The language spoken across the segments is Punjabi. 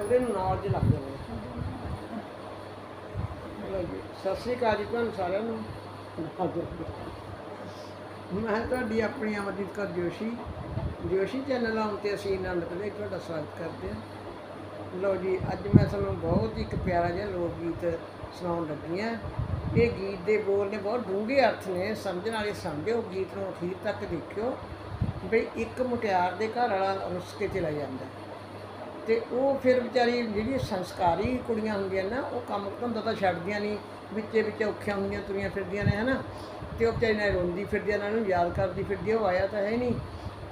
ਅਗਲੇ ਨੂੰ ਨੌਲੇਜ ਲੱਗ ਜਾਵੇ। ਸਤਿ ਸ੍ਰੀ ਅਕਾਲ ਜੀ ਤੁਹਾਨੂੰ ਸਾਰਿਆਂ ਨੂੰ। ਮੈਂ ਤੁਹਾਡੀ ਆਪਣੀ ਅਮਰਜੀਤ ਕੌਰ ਜੋਸ਼ੀ। ਜੋਸ਼ੀ ਚੈਨਲ ਆਉਣ ਤੇ ਅਸੀਂ ਆਨੰਦ ਵਿੱਚ ਤੁਹਾਡਾ ਸਵਾਗਤ ਕਰਦੇ ਹਾਂ। ਲਓ ਜੀ, ਅੱਜ ਮੈਂ ਤੁਹਾਨੂੰ ਬਹੁਤ ਹੀ ਇੱਕ ਪਿਆਰਾ ਜਿਹਾ ਲੋਕ ਗੀਤ ਸੁਣਾਉਣ ਲੱਗੀ ਹਾਂ। ਇਹ ਗੀਤ ਦੇ ਬੋਲ ਨੇ ਬਹੁਤ ਡੂੰਘੇ ਅਰਥ ਨੇ। ਸਮਝਣ ਵਾਲੇ ਸਮਝਿਓ ਗੀਤ ਨੂੰ ਅਖੀਰ ਤੱਕ ਦੇਖਿਓ। ਬਈ ਇੱਕ ਮੁਟਿਆਰ ਦੇ ਘਰ ਵਾਲਾ ਰੁੱਸ ਕੇ ਚਲਾ ਜਾਂਦਾ। ਤੇ ਉਹ ਫਿਰ ਵਿਚਾਰੀ ਜਿਹੜੀ ਸੰਸਕਾਰੀ ਕੁੜੀਆਂ ਹੁੰਦੀਆਂ ਨਾ, ਉਹ ਕੰਮ ਧੰਦਾ ਤਾਂ ਛੱਡਦੀਆਂ ਨਹੀਂ ਵਿੱਚੇ ਵਿੱਚ ਔਖੀਆਂ ਹੁੰਦੀਆਂ, ਤੁਰੀਆਂ ਫਿਰਦੀਆਂ ਨੇ, ਹਨਾ? ਤੇ ਉਹ ਵਿਚਾਰੀ ਨਾਲ ਰੋਂਦੀ ਫਿਰਦੀ ਇਹਨਾਂ ਨੂੰ ਯਾਦ ਕਰਦੀ ਫਿਰਦੀ ਉਹ ਆਇਆ ਤਾਂ ਹੈ ਨਹੀਂ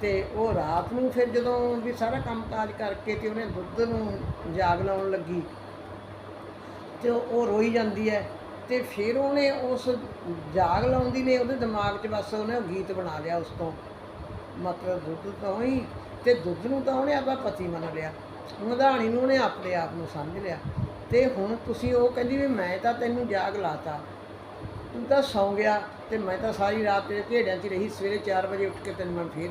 ਤੇ ਉਹ ਰਾਤ ਨੂੰ ਫਿਰ ਜਦੋਂ ਵੀ ਸਾਰਾ ਕੰਮ ਕਾਜ ਕਰਕੇ ਤੇ ਉਹਨੇ ਦੁੱਧ ਨੂੰ ਜਾਗ ਲਾਉਣ ਲੱਗੀ, ਤੇ ਉਹ ਰੋਈ ਜਾਂਦੀ ਹੈ। ਤੇ ਫਿਰ ਉਹਨੇ ਉਸ ਜਾਗ ਲਾਉਂਦੀ ਨੇ, ਉਹਦੇ ਦਿਮਾਗ 'ਚ ਬਸ ਉਹਨੇ ਉਹ ਗੀਤ ਬਣਾ ਲਿਆ ਉਸ ਤੋਂ। ਮਤਲਬ ਦੁੱਧ ਤੋਂ ਹੀ ਤੇ ਦੁੱਧ ਨੂੰ ਤਾਂ ਉਹਨੇ ਆਪਣਾ ਪਤੀ ਮੰਨ ਲਿਆ। ਮਧਾਣੀ ਨੂੰ ਉਹਨੇ ਆਪਣੇ ਆਪ ਨੂੰ ਸਮਝ ਲਿਆ। ਤੇ ਹੁਣ ਤੁਸੀਂ ਉਹ ਕਹਿੰਦੀ ਵੀ ਮੈਂ ਤਾਂ ਤੈਨੂੰ ਜਾਗ ਲਾਤਾ। ਤੂੰ ਤਾਂ ਸੌਂ ਗਿਆ ਤੇ ਮੈਂ ਤਾਂ ਸਾਰੀ ਰਾਤ ਤੇਰੇ ਢੇੜਿਆਂ 'ਚ ਰਹੀ, ਸਵੇਰੇ 4 ਵਜੇ ਉੱਠ ਕੇ ਤੈਨੂੰ ਮੈਂ ਫੇਰ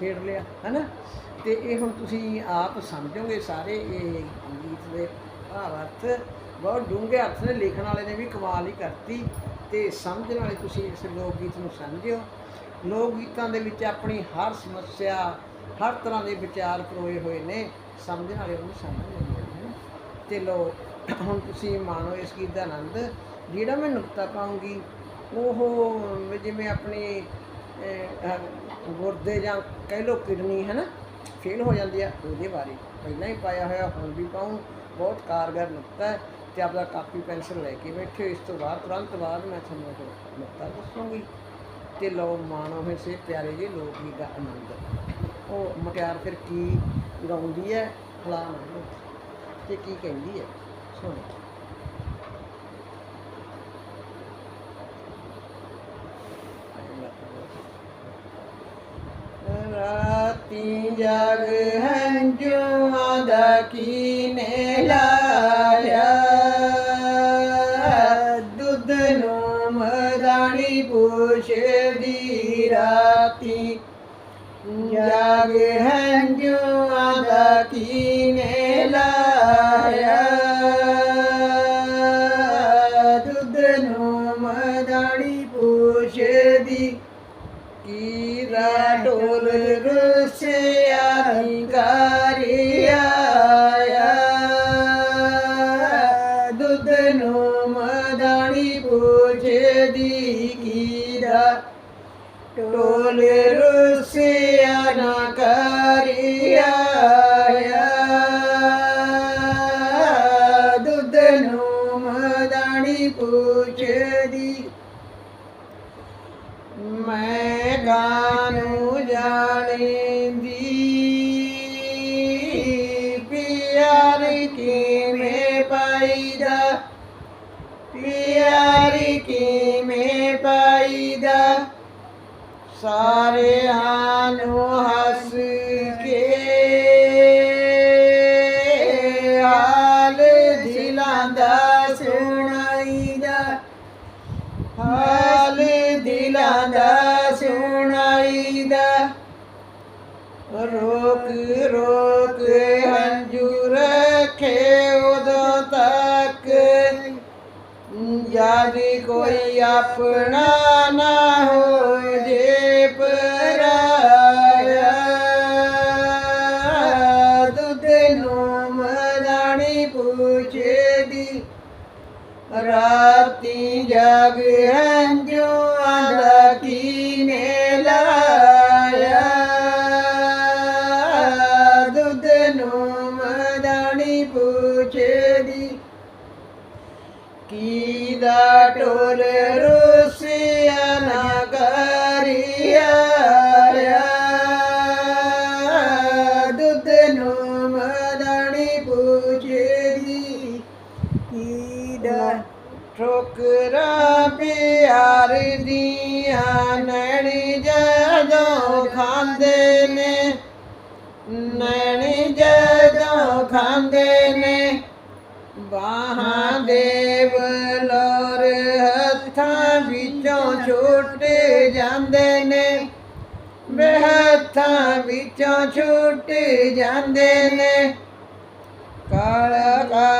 ਛੇੜ ਲਿਆ, ਹੈਨਾ? ਤੇ ਇਹ ਹੁਣ ਤੁਸੀਂ ਆਪ ਸਮਝੋਗੇ ਸਾਰੇ, ਇਹ ਗੀਤ ਦੇ ਭਾਵ ਅਰਥ, ਬਹੁਤ ਡੂੰਘੇ ਅਰਥ ਨੇ, ਲਿਖਣ ਵਾਲੇ ਨੇ ਵੀ ਕਮਾਲ ਹੀ ਕਰਤੀ। ਤੇ ਸਮਝਣ ਵਾਲੇ ਤੁਸੀਂ ਇਸ ਲੋਕ ਗੀਤ ਨੂੰ ਸਮਝਿਓ। ਲੋਕ ਗੀਤਾਂ ਦੇ ਵਿੱਚ ਆਪਣੀ ਹਰ ਸਮੱਸਿਆ ਹਰ ਤਰ੍ਹਾਂ ਦੇ ਵਿਚਾਰ ਪਰੋਏ ਹੋਏ ਨੇ, ਸਮਝਣ ਵਾਲੇ ਉਹਨੂੰ ਸਮਝ ਲੈਂਦੇ ਨੇ। ਤੇ ਲੋ, ਹੁਣ ਤੁਸੀਂ ਮਾਣੋ ਇਸ ਗੀਤ ਦਾ ਆਨੰਦ, ਜਿਹੜਾ ਮੈਂ ਨੁਕਤਾ ਪਾਉਂਗੀ, ਉਹ ਜਿਵੇਂ ਆਪਣੀ ਗੁਰਦੇ ਜਾਂ ਕਹਿ ਲੋ ਕਿਡਨੀ ਹੈ ਨਾ ਫੇਲ ਹੋ ਜਾਂਦੀ ਆ, ਉਹਦੇ ਬਾਰੇ ਪਹਿਲਾਂ ਹੀ ਪਾਇਆ ਹੋਇਆ, ਹੁਣ ਵੀ ਪਾਉਂ। ਬਹੁਤ ਕਾਰਗਰ ਨੁਕਤਾ ਹੈ ਤੇ ਆਪਦਾ ਕਾਪੀ ਪੈਨਸਲ ਲੈ ਕੇ ਬੈਠੇ ਇਸ ਤੋਂ ਬਾਅਦ, ਤੁਰੰਤ ਬਾਅਦ ਮੈਂ ਤੁਹਾਨੂੰ ਉਹ ਨੁਕਤਾ ਦੱਸੂੰਗੀ। ਤੇ ਲਓ ਮਾਣੋ ਹੋਏ ਸੇ ਪਿਆਰੇ ਜੀ ਲੋਕ ਗੀਤ ਦਾ ਆਨੰਦ। ਉਹ ਮੁਟਿਆਰ ਫਿਰ ਕੀ ਗਾਉਂਦੀ ਹੈ ਫਲਾਣ ਤੇ ਕੀ ਕਹਿੰਦੀ ਹੈ ਸੁਣੋ। ਰਾਤੀ ਜਾਗ ਜਗ ਹੰਝੂਆਂ ਦਾ ਕੀਨੇ ਲਾਇਆ ਢੋਲ ਰੁਸਿਆ ਸਾਰੇ ਨੂੰ ਹੱਸ ਕੇ ਹਾਲ ਦਿਲਾਂ ਦਾ ਸੁਣਾਈਦਾ। ਹਾਲ ਦਿਲਾਂ ਦਾ ਸੁਣਾਈਦਾ। ਰੋਕ ਰੋਕ ਹੰਝੂ ਰੱਖੇ ਉਦੋਂ ਤੱਕ। ਜਦ ਕੋਈ ਆਪਣਾ ਨਾ ਹੋ ਜੇ ਪਰਾਇਆ ਦੁੱਧ ਨੂੰ ਮਦਾਣੀ ਪੁੱਛਦੀ। ਰਾਤੀ ਜਗ ਹੰਝੂਆਂ ਪਿਆਰ ਦੀਆਂ ਨੈਣੀ ਜਦੋਂ ਖਾਂਦੇ ਨੇ। ਨੈਣੀ ਜਦੋਂ ਖਾਂਦੇ ਨੇ। ਬਾਹਾਂ ਦੇਵ ਲੋਰ ਹੱਥਾਂ ਵਿੱਚੋਂ ਛੁੱਟ ਜਾਂਦੇ ਨੇ। ਵੇ ਹੱਥਾਂ ਵਿੱਚੋਂ ਛੁੱਟ ਜਾਂਦੇ ਨੇ। ਕਾਲ ਕਾਲਾ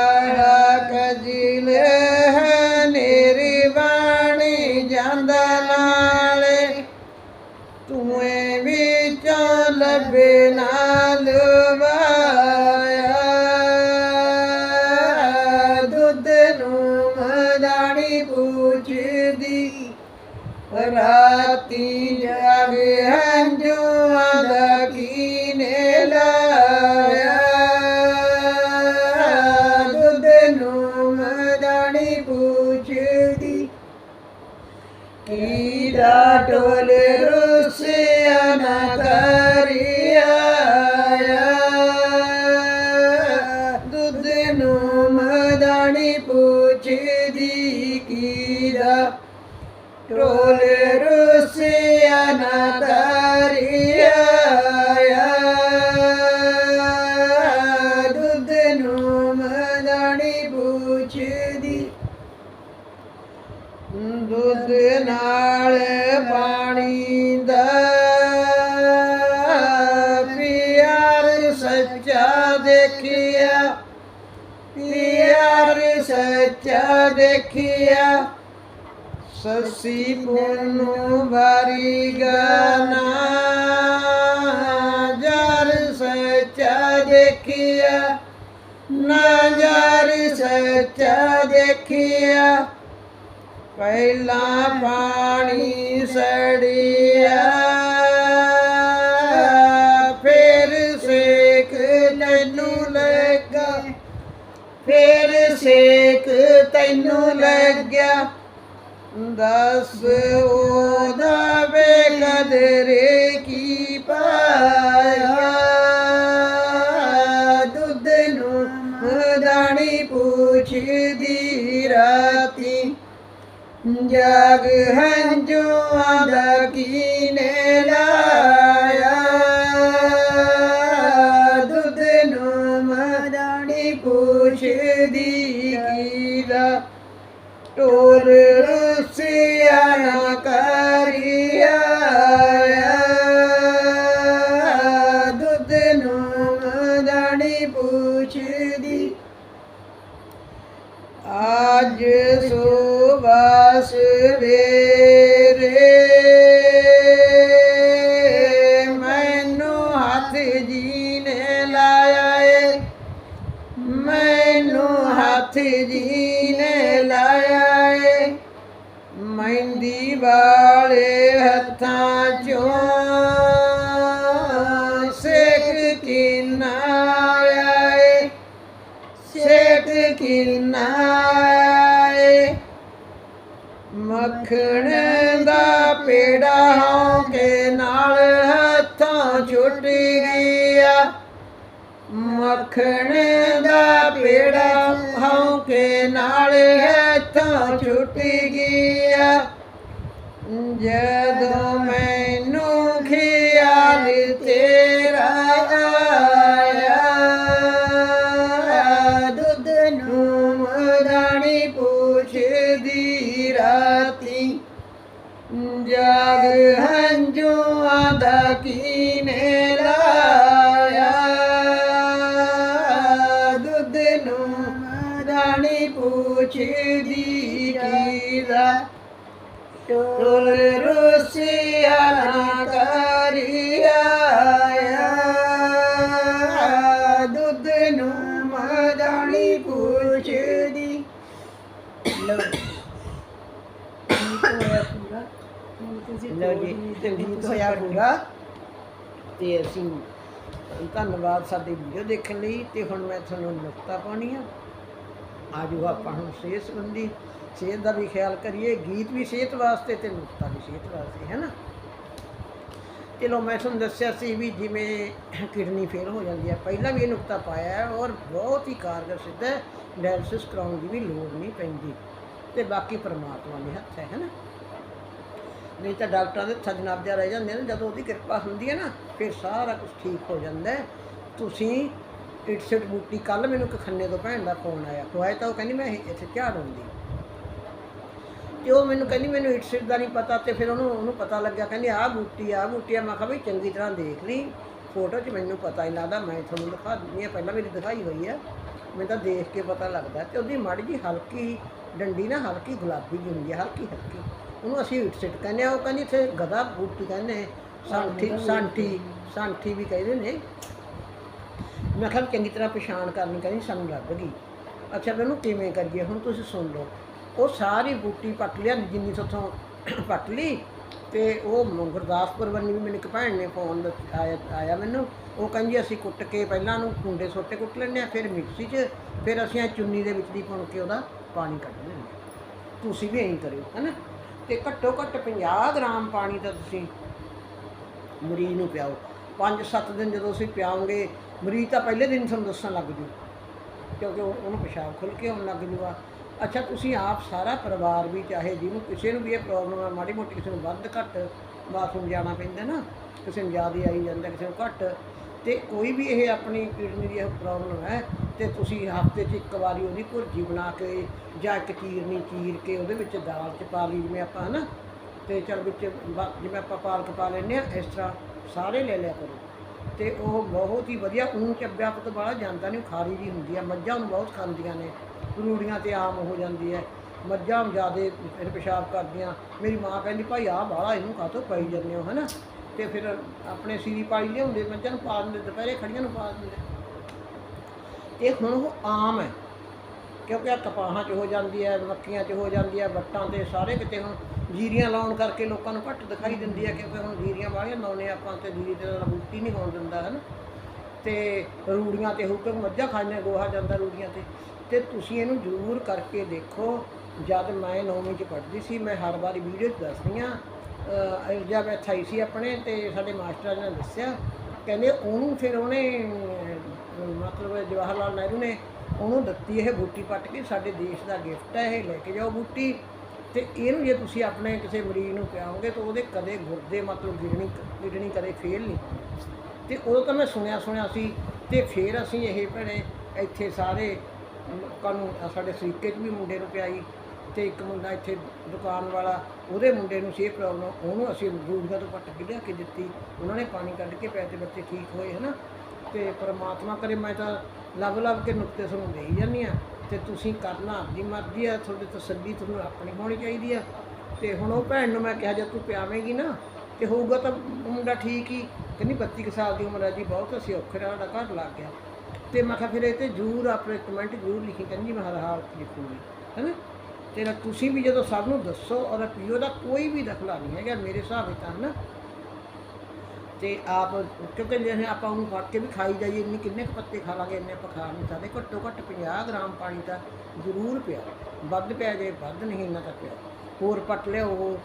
ਟੋਲ ਰੁਸਿਆ ਨਾ ਕਰਿਆ ਦੁੱਧ ਨੂੰ ਮਦਾਣੀ ਪੁੱਛਦੀ। ਦੁੱਧ ਨਾਲ ਪਾਣੀ ਦਾ ਪਿਆਰ ਸੱਚਾ ਦੇਖਿਆ। ਪਿਆਰ ਸੱਚਾ ਦੇਖਿਆ। ਸਸੀ ਪੁੰਨੂ ਵਾਰੀ ਗਾਨਾ, ਜਰ ਸੱਚਾ ਦੇਖਿਆ, ਨਾ ਨਜ਼ਰ ਸੱਚਾ ਦੇਖਿਆ, ਪਹਿਲਾ ਪਾਣੀ ਸੜਿਆ। ਫਿਰ ਸੇਕ ਤੈਨੂੰ ਲੱਗਾ, ਫਿਰ ਸੇਕ ਤੈਨੂੰ ਲੱਗਿਆ। ਦੱਸ ਉਹਦਾ ਬੇਕਦਰੇ ਕੀ ਪਾਇਆ। ਦੁੱਧ ਨੂੰ ਮਦਾਣੀ ਪੁੱਛਦੀ ਰਾਤੀ ਜਗ ਹੰਝੂਆਂ ਦਾ ਕੀਨੇ ਅੱਜ ਸੁਬਾਸ ਵੇਰੇ ਮੈਨੂੰ ਹੱਥ ਜੀ ਨੇ ਲਾਇਆ ਏ। ਮੈਨੂੰ ਹੱਥ ਜੀ ਨੇ ਲਾਇਆ ਏ। ਮਹਿੰਦੀ ਵਾਲੇ ਹੱਥਾਂ ਚੋਂ ਸੇਕ ਕਿੰਨਾ ਸੇਕ ਕਿੰਨਾ ਮੱਖਣ ਦਾ ਪੇੜਾ ਹੋਂ ਕੇ ਨਾਲ ਹੱਥੋਂ ਛੁੱਟ ਗਿਆ। ਮੱਖਣ ਦਾ ਪੇੜਾ ਹੋਂ ਕੇ ਨਾਲ ਹੱਥੋਂ ਛੁੱਟ ਗਿਆ। ਜਦੋਂ ਮੈਂ ਪੁੱਛਦੀ ਕੀਦਾ ਟੋਲ ਰੁਸਿਆ ਨਾ ਕਰਿਆ ਦੁੱਧ ਨੂੰ ਮਦਾਣੀ ਪੁੱਛਦੀ ਲੋ ਲੋ ਜੀ। ਗੀਤ ਹੋਇਆ ਪੂਰਾ। ਤੇ ਅਸੀਂ ਧੰਨਵਾਦ ਸਾਡੀ ਵੀਡੀਓ ਦੇਖਣ ਲਈ। ਤੇ ਹੁਣ ਮੈਂ ਤੁਹਾਨੂੰ ਨੁਕਤਾ ਪਾਉਣੀ ਆ। ਆਜੋ ਆਪਾਂ ਹੁਣ ਸਿਹਤ ਸੰਬੰਧੀ ਸਿਹਤ ਦਾ ਵੀ ਖਿਆਲ ਕਰੀਏ, ਗੀਤ ਵੀ ਸਿਹਤ ਵਾਸਤੇ ਤੇ ਨੁਕਤਾ ਵੀ ਸਿਹਤ ਵਾਸਤੇ, ਹੈ ਨਾ? ਚਲੋ ਮੈਂ ਤੁਹਾਨੂੰ ਦੱਸਿਆ ਸੀ ਵੀ ਜਿਵੇਂ ਕਿਡਨੀ ਫੇਲ ਹੋ ਜਾਂਦੀ ਹੈ, ਪਹਿਲਾਂ ਵੀ ਇਹ ਨੁਕਤਾ ਪਾਇਆ ਹੈ ਔਰ ਬਹੁਤ ਹੀ ਕਾਰਗਰ ਸਿੱਧ ਹੈ ਡਾਇਲਿਸਿਸ ਕਰਾਉਣ ਦੀ ਵੀ ਲੋੜ ਨਹੀਂ ਪੈਂਦੀ ਤੇ ਬਾਕੀ ਪਰਮਾਤਮਾ ਦੇ ਹੱਥ ਹੈ ਹੈ ਨਾ? ਨਹੀਂ ਤਾਂ ਡਾਕਟਰਾਂ ਦੇ ਹੱਥਾਂ ਜਨਾਬਿਆ ਰਹਿ ਜਾਂਦੇ ਨੇ, ਜਦੋਂ ਉਹਦੀ ਕਿਰਪਾ ਹੁੰਦੀ ਹੈ ਨਾ, ਫਿਰ ਸਾਰਾ ਕੁਝ ਠੀਕ ਹੋ ਜਾਂਦਾ ਤੁਸੀਂ ਇਟਸਿਟ ਬੂਟੀ ਕੱਲ ਮੈਨੂੰ ਇੱਕ ਖੰਨੇ ਤੋਂ ਭੈਣ ਦਾ ਫੋਨ ਆਇਆ। ਖਵਾਏ ਤਾਂ ਉਹ ਕਹਿੰਦੀ ਮੈਂ ਇੱਥੇ ਝਾੜ ਆਉਂਦੀ ਤੇ ਉਹ ਮੈਨੂੰ ਕਹਿੰਦੀ ਮੈਨੂੰ ਇਟਸਿਟ ਦਾ ਨਹੀਂ ਪਤਾ ਤੇ ਫਿਰ ਉਹਨੂੰ ਉਹਨੂੰ ਪਤਾ ਲੱਗਿਆ ਕਹਿੰਦੀ ਆਹ ਬੂਟੀ ਆਹ ਬੂਟੀ ਆ। ਮੈਂ ਕਿਹਾ ਵੀ ਚੰਗੀ ਤਰ੍ਹਾਂ ਦੇਖ ਲਈ ਫੋਟੋ 'ਚ ਮੈਨੂੰ ਪਤਾ ਹੀ ਲੱਗਦਾ ਮੈਂ ਤੁਹਾਨੂੰ ਦਿਖਾ ਦਿੰਦੀ ਹਾਂ। ਪਹਿਲਾਂ ਮੇਰੀ ਦਿਖਾਈ ਹੋਈ ਆ ਮੈਨੂੰ ਤਾਂ ਦੇਖ ਕੇ ਪਤਾ ਲੱਗਦਾ। ਤੇ ਉਹਦੀ ਮਾੜੀ ਜੀ ਹਲਕੀ ਡੰਡੀ ਨਾ ਹਲਕੀ ਗੁਲਾਬੀ ਜਿਹੀ ਹੁੰਦੀ ਹੈ ਹਲਕੀ ਹਲਕੀ। ਉਹਨੂੰ ਅਸੀਂ ਇਟ ਸਿਟ ਕਹਿੰਦੇ ਆ ਉਹ ਕਹਿੰਦੀ ਇੱਥੇ ਗਦਾ ਬੂਟੀ ਕਹਿੰਦੇ ਆ, ਸਾਂਠੀ ਸਾਂਠੀ ਸਾਂਠੀ ਵੀ ਕਹਿੰਦੇ ਨੇ। ਮੈਂ ਕਿਹਾ ਵੀ ਚੰਗੀ ਤਰ੍ਹਾਂ ਪਛਾਣ ਕਰਨੀ, ਕਹਿੰਦੀ ਸਾਨੂੰ ਲੱਭ ਗਈ। ਅੱਛਾ ਵੀ ਉਹਨੂੰ ਕਿਵੇਂ ਕਰੀਏ? ਹੁਣ ਤੁਸੀਂ ਸੁਣ ਲਓ। ਉਹ ਸਾਰੀ ਬੂਟੀ ਪੱਟ ਲਿਆ, ਜਿੰਨੀ ਤੋਂ ਪੱਟ ਲਈ, ਤੇ ਉਹ ਗੁਰਦਾਸਪੁਰ ਵੱਲ ਵੀ ਮੈਨੂੰ ਇੱਕ ਭੈਣ ਨੇ ਫੋਨ ਆਇਆ ਆਇਆ ਮੈਨੂੰ। ਉਹ ਕਹਿੰਦੀ, ਅਸੀਂ ਕੁੱਟ ਕੇ ਪਹਿਲਾਂ ਨੂੰ ਕੁੰਡੇ ਸੋਟੇ ਕੁੱਟ ਲੈਂਦੇ ਆ ਫਿਰ ਮਿਕਸੀ 'ਚ, ਫਿਰ ਅਸੀਂ ਇਹ ਚੁੰਨੀ ਦੇ ਵਿੱਚ ਦੀ ਪੁਣ ਕੇ ਉਹਦਾ ਪਾਣੀ ਕੱਢ ਲੈਂਦੇ ਹਾਂ। ਤੁਸੀਂ ਵੀ ਐਂ ਕਰਿਓ, ਹੈਨਾ? ਤੇ ਘੱਟੋ ਘੱਟ 50 ਗ੍ਰਾਮ ਪਾਣੀ ਤਾਂ ਤੁਸੀਂ ਮਰੀਜ਼ ਨੂੰ ਪਿਆਓ। 5-7 ਦਿਨ ਜਦੋਂ ਅਸੀਂ ਪਿਆਉਂਗੇ ਮਰੀਜ਼ ਤਾਂ ਪਹਿਲੇ ਦਿਨ ਤੁਹਾਨੂੰ ਦੱਸਣ ਲੱਗ ਜੂ, ਕਿਉਂਕਿ ਉਹ- ਉਹਨੂੰ ਪਿਸ਼ਾਬ ਖੁੱਲ ਕੇ ਆਉਣ ਲੱਗ ਜੂਗਾ। ਅੱਛਾ, ਤੁਸੀਂ ਆਪ ਸਾਰਾ ਪਰਿਵਾਰ ਵੀ ਚਾਹੇ ਜਿਹਨੂੰ ਕਿਸੇ ਨੂੰ ਵੀ ਇਹ ਪ੍ਰੋਬਲਮ ਹੈ ਮਾੜੀ ਮੋਟੀ ਕਿਸੇ ਨੂੰ ਵੱਧ ਘੱਟ ਬਾਥਰੂਮ ਜਾਣਾ ਪੈਂਦਾ ਨਾ, ਕਿਸੇ ਨੂੰ ਜ਼ਿਆਦਾ ਆਈ ਜਾਂਦਾ, ਕਿਸੇ ਨੂੰ ਘੱਟ, ਤੇ ਕੋਈ ਵੀ ਇਹ ਆਪਣੀ ਕਿਡਨੀ ਦੀ ਇਹ ਪ੍ਰੋਬਲਮ ਹੈ, ਤੇ ਤੁਸੀਂ ਹਫ਼ਤੇ 'ਚ ਇੱਕ ਵਾਰੀ ਉਹਦੀ ਭੁਰਜੀ ਬਣਾ ਕੇ ਜਾਂ ਇੱਕ ਚੀਰਨੀ ਚੀਰ ਕੇ ਉਹਦੇ ਵਿੱਚ ਦਾਲ ਚ ਪਾ ਲਈ, ਜਿਵੇਂ ਆਪਾਂ ਹਨਾ, ਤੇ ਚਲ ਵਿੱਚ ਬ- ਜਿਵੇਂ ਆਪਾਂ ਪਾਲਕ ਪਾ ਲੈਂਦੇ ਆ ਇਸ ਤਰ੍ਹਾਂ ਸਾਰੇ ਲੈ ਲਿਆ ਕਰੋ। ਤੇ ਉਹ ਬਹੁਤ ਹੀ ਵਧੀਆ, ਊਂ ਚੱਬਿਆ ਪੁੱਤ ਬਾਹਲਾ ਜਾਂਦਾ ਨਹੀਂ ਖਾਰੀ ਜੀ ਹੁੰਦੀ ਹੈ ਮੱਝਾਂ ਨੂੰ ਬਹੁਤ ਖਾਂਦੀਆਂ ਨੇ, ਰੂੜੀਆਂ ਤੇ ਆਮ ਹੋ ਜਾਂਦੀ ਹੈ, ਮੱਝਾਂ ਜ਼ਿਆਦੇ ਫਿਰ ਪਿਸ਼ਾਬ ਕਰਦੀਆਂ, ਮੇਰੀ ਮਾਂ ਕਹਿੰਦੀ, ਭਾਈ ਆਹ ਬਾਹਲਾ ਇਹਨੂੰ ਕਾਹਤੋਂ ਪਾਈ ਜਾਂਦੇ ਹੋ, ਹਨਾ? ਤੇ ਫਿਰ ਆਪਣੇ ਸੀਰੀ ਪਾਈ ਲਿਆਉਂਦੇ, ਮੱਝਾਂ ਨੂੰ ਪਾ ਦਿੰਦੇ, ਦੁਪਹਿਰੇ ਖੜੀਆਂ ਨੂੰ ਪਾ ਦਿੰਦੇ। ਤੇ ਹੁਣ ਉਹ ਆਮ ਹੈ, ਕਿਉਂਕਿ ਆ ਕਪਾਹਾਂ 'ਚ ਹੋ ਜਾਂਦੀ ਹੈ ਮੱਕੀਆਂ 'ਚ ਹੋ ਜਾਂਦੀ ਹੈ, ਵੱਟਾਂ ਤੇ ਸਾਰੇ ਕਿਤੇ ਹੁਣ ਜੀਰੀਆਂ ਲਾਉਣ ਕਰਕੇ ਲੋਕਾਂ ਨੂੰ ਘੱਟ ਦਿਖਾਈ ਦਿੰਦੀ ਹੈ ਕਿਉਂਕਿ ਹੁਣ ਜੀਰੀਆਂ ਵਾਲੀਆਂ ਲਾਉਂਦੇ ਆਪਾਂ ਤੇ ਜੀਰੀ ਤੇ ਨਾਲ ਬੂਟੀ ਨਹੀਂ ਹੋਣ ਦਿੰਦਾ, ਹਨ? ਤੇ ਰੂੜੀਆਂ ਤੇ ਹੋ ਕੇ ਮੱਝਾਂ ਖਾਈਆਂ ਗੋਹਾ ਜਾਂਦਾ ਰੂੜੀਆਂ ਤੇ। ਤੇ ਤੁਸੀਂ ਇਹਨੂੰ ਜ਼ਰੂਰ ਕਰਕੇ ਦੇਖੋ, ਜਦ ਮੈਂ ਨੌਵੀਂ 'ਚ ਪੜ੍ਹਦੀ ਸੀ, ਮੈਂ ਹਰ ਵਾਰੀ ਵੀਡੀਓ 'ਚ ਦੱਸਦੀ ਹਾਂ ਐਲਿਜ਼ਾਬੈਥ ਆਈ ਸੀ ਆਪਣੇ ਤੇ ਸਾਡੇ ਮਾਸਟਰ ਨੇ ਦੱਸਿਆ, ਕਹਿੰਦੇ ਉਹਨੂੰ ਫਿਰ ਉਹਨੇ ਮਤਲਬ ਜਵਾਹਰ ਲਾਲ ਨਹਿਰੂ ਨੇ ਉਹਨੂੰ ਦਿੱਤੀ ਇਹ ਬੂਟੀ ਪੱਟ ਕੇ, ਸਾਡੇ ਦੇਸ਼ ਦਾ ਗਿਫਟ ਹੈ, ਇਹ ਲੈ ਕੇ ਜਾਓ ਬੂਟੀ। ਤੇ ਇਹਨੂੰ ਜੇ ਤੁਸੀਂ ਆਪਣੇ ਕਿਸੇ ਮਰੀਜ਼ ਨੂੰ ਪਿਆਓਗੇ ਤਾਂ ਉਹਦੇ ਕਦੇ ਗੁਰਦੇ ਮਤਲਬ ਗਿਰਣੀ ਗਿਰਣੀ ਕਦੇ ਫੇਲ ਨਹੀਂ। ਹੋਣੀ। ਤੇ ਉਦੋਂ ਤਾਂ ਮੈਂ ਸੁਣਿਆ ਸੁਣਿਆ ਸੀ ਤੇ ਫਿਰ ਅਸੀਂ ਇਹ ਭੈਣੇ ਇੱਥੇ ਸਾਰੇ ਲੋਕਾਂ ਨੂੰ ਸਾਡੇ ਸਰੀਕੇ 'ਚ ਵੀ ਮੁੰਡੇ ਨੂੰ ਪਿਆਈ ਤੇ ਇੱਕ ਮੁੰਡਾ ਇੱਥੇ ਦੁਕਾਨ ਵਾਲਾ, ਉਹਦੇ ਮੁੰਡੇ ਨੂੰ ਸੀ ਪ੍ਰੋਬਲਮ ਉਹਨੂੰ ਅਸੀਂ ਰੂੜੀਆਂ ਤੋਂ ਪੱਟ ਕੇ ਲਿਆ ਕੇ ਦਿੱਤੀ। ਉਹਨਾਂ ਨੇ ਪਾਣੀ ਕੱਢ ਕੇ ਪਿਆ ਤੇ ਬੱਚੇ ਠੀਕ ਹੋਏ, ਹਨਾ? ਤੇ ਪਰਮਾਤਮਾ ਕਰੇ, ਮੈਂ ਤਾਂ ਲੱਭ ਲੱਭ ਕੇ ਨੁਕਤੇ ਤੁਹਾਨੂੰ ਦੇਈ ਜਾਂਦੀ ਆ ਤੇ ਤੁਸੀਂ ਕਰਨਾ ਆਪਣੀ ਮਰਜ਼ੀ ਆ, ਤੁਹਾਡੀ ਤਸੱਲੀ ਤੁਹਾਨੂੰ ਆਪਣੀ ਹੋਣੀ ਚਾਹੀਦੀ ਆ। ਤੇ ਹੁਣ ਉਹ ਭੈਣ ਨੂੰ ਮੈਂ ਕਿਹਾ ਜੇ ਤੂੰ ਪਿਆਵੇਂਗੀ ਨਾ, ਤੇ ਹੋਊਗਾ ਤਾਂ ਮੁੰਡਾ ਠੀਕ ਹੀ। ਕਹਿੰਦੀ 32 ਕੁ ਸਾਲ ਦੀ ਉਮਰ ਹੈ ਜੀ, ਬਹੁਤ ਅਸੀਂ ਔਖੇ ਨਾਲ ਸਾਡਾ ਘਰ ਲੱਗ ਗਿਆ। ਤੇ ਮੈਂ ਕਿਹਾ, ਫਿਰ ਇਹ ਤੇ ਜ਼ਰੂਰ ਆਪਣੇ ਕਮੈਂਟ ਜ਼ਰੂਰ ਲਿਖੀ ਕਹਿੰਦੀ, ਮੈਂ ਹਰ ਹਾਲ 'ਚ ਲਿਖੂੰਗੀ ਹੈਨਾ ਤੇ ਤੁਸੀਂ ਵੀ ਜਦੋਂ ਸਭ ਨੂੰ ਦੱਸੋ, ਔਰ ਪੀਓ ਦਾ ਕੋਈ ਵੀ ਦਖਲਾ ਨਹੀਂ ਹੈਗਾ, ਮੇਰੇ ਹਿਸਾਬ ਨਾਲ ਤਾਂ ਨਾ ਤੇ ਆਪ ਕਿਉਂਕਿ ਜੇ ਆਪਾਂ ਉਹਨੂੰ ਫੜ ਕੇ ਵੀ ਖਾਈ ਜਾਈਏ, ਇੰਨੇ ਕਿੰਨੇ ਕੁ ਪੱਤੇ ਖਾ ਲਾਂਗੇ, ਇੰਨੇ ਆਪਾਂ ਖਾ ਨਹੀਂ ਸਕਦੇ। ਘੱਟੋ ਘੱਟ 50 ਗ੍ਰਾਮ ਪਾਣੀ ਤਾਂ ਜ਼ਰੂਰ ਪਿਆ। ਵੱਧ ਪਿਆ ਜੇ, ਵੱਧ ਨਹੀਂ ਇੰਨਾ ਤਾਂ ਪਿਆ। ਹੋਰ ਪੱਟ ਲਿਆਓ,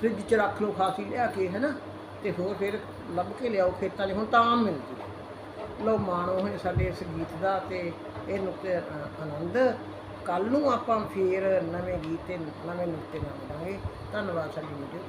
ਫ੍ਰਿਜ 'ਚ ਰੱਖ ਲਓ, ਖਾਸੀ ਲਿਆ ਕੇ ਹੈ ਨਾ ਤੇ ਹੋਰ ਫਿਰ ਲੱਭ ਕੇ ਲਿਆਓ ਖੇਤਾਂ 'ਚ, ਹੁਣ ਤਾਂ ਆਮ ਮਿਲਦੀ ਹੈ ਲੋ ਮਾਣੋ ਹੈ ਸਾਡੇ ਇਸ ਗੀਤ ਦਾ ਤੇ ਇਹ ਨੁਕਤੇ ਆਨੰਦ। ਕੱਲ ਨੂੰ ਆਪਾਂ ਫੇਰ ਨਵੇਂ ਗੀਤ ਤੇ ਨਵੇਂ ਨੁਕਤੇ ਨਾਲ ਮਿਲਾਂਗੇ। ਧੰਨਵਾਦ, ਸਾਡੀ ਵੀਡੀਓ